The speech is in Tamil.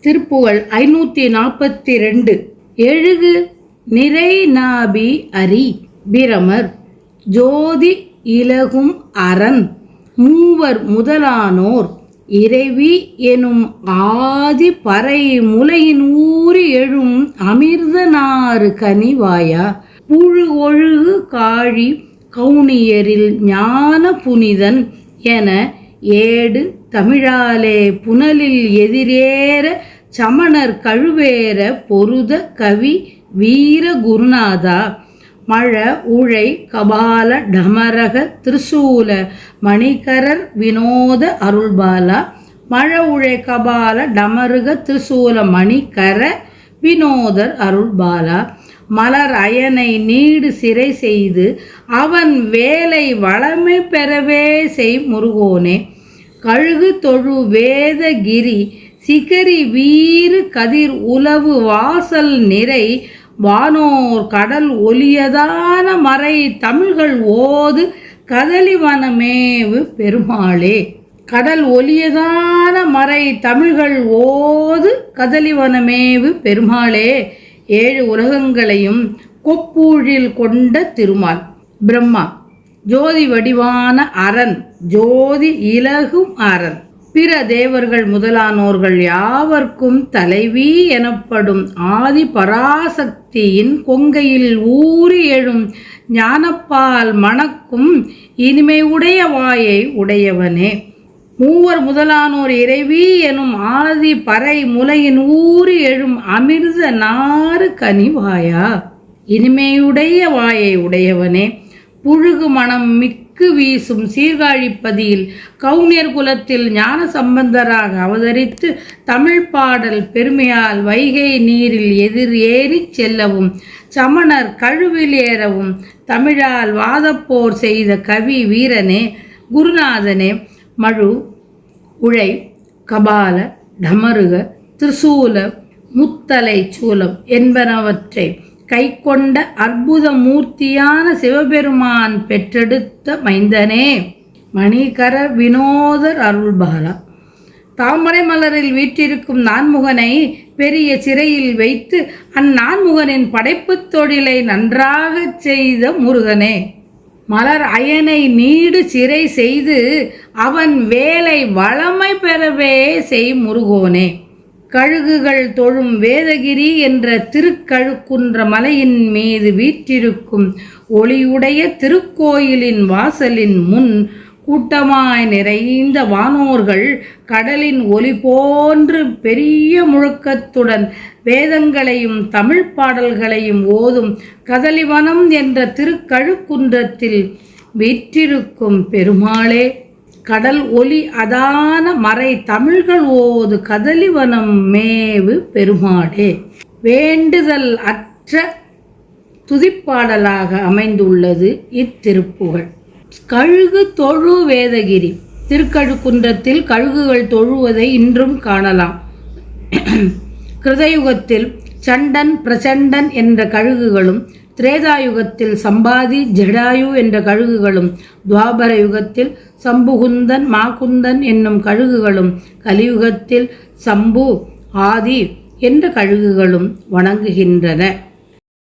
திருப்புகழ் ஐநூற்றி நாற்பத்தி ரெண்டு. எழுகு நிறை நாபி அரி பிரமர். ஜோதி இலகும் அரண். மூவர் முதலானோர். இறைவி எனும் ஆதி பறை முலையின் ஊறி எழும் அமிர்த நாறு கனிவாயா புழு ஒழுகு காழி கவுனியரில் ஞான புனிதன் என ஏடு தமிழாலே புனலில் எதிரேற சமணர் கழுவேற பொருத கவி வீர குருநாதா. மழ உழை கபால டமரக திரிசூல மணிகரர் வினோத அருள்பாலா. மழ உழை கபால டமருக திரிசூல மணிகர வினோதர் அருள்பாலா. மலர் அயனை நீடு சிறை செய்து அவன் வேலை வளமை பெறவே செய் முருகோனே. கழுகு தொழு வேதகிரி சிகரி வீறு கதிர் உலவு வாசல் நிறை வானோர் கடல் ஒலியதான மறை தமிழ்கள் ஓது கதலிவனமேவு பெருமாளே. கடல் ஒலியதான மறை தமிழ்கள் ஓது கதலிவனமேவு பெருமாளே. ஏழு உலகங்களையும் கொப்பூழில் கொண்ட திருமால். பிரம்மா ஜோதி வடிவான அரண் ஜோதி இலகும் அரண். பிற தேவர்கள் முதலானோர்கள் யாவர்க்கும் தலைவி எனப்படும் ஆதி பராசக்தியின் கொங்கையில் ஊறி எழும் ஞானப்பால் மணக்கும் இனிமை உடைய வாயை உடையவனே. மூவர் முதலானோர் இறைவி எனும் ஆதி பறை முலையின் ஊறி எழும் அமிர்த நாறு கனிவாயா. இனிமையுடைய வாயை உடையவனே. புழுகு மனம் மிக்கு வீசும் சீர்காழிப்பதியில் கவுனியர் குலத்தில் ஞான சம்பந்தராக அவதரித்து தமிழ் பாடல் பெருமையால் வைகை நீரில் எதிர் ஏறிச் செல்லவும் சமணர் கழுவில் ஏறவும் தமிழால் வாதப்போர் செய்த கவி வீரனே குருநாதனே மழு உழை கபால டமருக திரிசூல முத்தலை சூலம் என்பனவற்றை கைக்கொண்ட அற்புத மூர்த்தியான சிவபெருமான் பெற்றெடுத்த மைந்தனே. மணிகர வினோதர் அருள்பாலா தாமரை மலரில் வீற்றிருக்கும் நான்முகனை பெரிய சிறையில் வைத்து அந்நான்முகனின் படைப்புத் தொழிலை நன்றாகச் செய்த முருகனே. மலர் அயனை நீடு சிறை செய்து அவன் வேலை வளமை பெறவே செய் முருகோனே. கழுகுகள் தொழும் வேதகிரி என்ற திருக்கழுக்குன்ற மலையின் மீது வீற்றிருக்கும் ஒளியுடைய திருக்கோயிலின் வாசலின் முன் கூட்டமாய் நிறைந்த வானோர்கள் கடலின் ஒலி போன்று பெரிய முழக்கத்துடன் வேதங்களையும் தமிழ் பாடல்களையும் ஓதும் கதலிவனம் என்ற திருக்கழுக்குன்றத்தில் வீற்றிருக்கும் பெருமாளே. கடல் ஒலி அதான மறை தமிழ்கள் ஓது கதலிவனம் மேவு பெருமாடே. வேண்டுதல் அற்ற துதிப்பாடலாக அமைந்துள்ளது இத்திருப்புகழ் கழுகு தொழு வேதகிரி. திருக்கழுக்குன்றத்தில் கழுகுகள் தொழுவதை இன்றும் காணலாம். கிருதயுகத்தில் சண்டன் பிரச்சண்டன் என்ற கழுகுகளும் திரேதாயுகத்தில் சம்பாதி ஜடாயு என்ற கழுகுகளும் துவாபர யுகத்தில் சம்புகுந்தன் மாகுந்தன் என்னும் கழுகுகளும் கலியுகத்தில் சம்பு ஆதி என்ற கழுகுகளும் வணங்குகின்றன.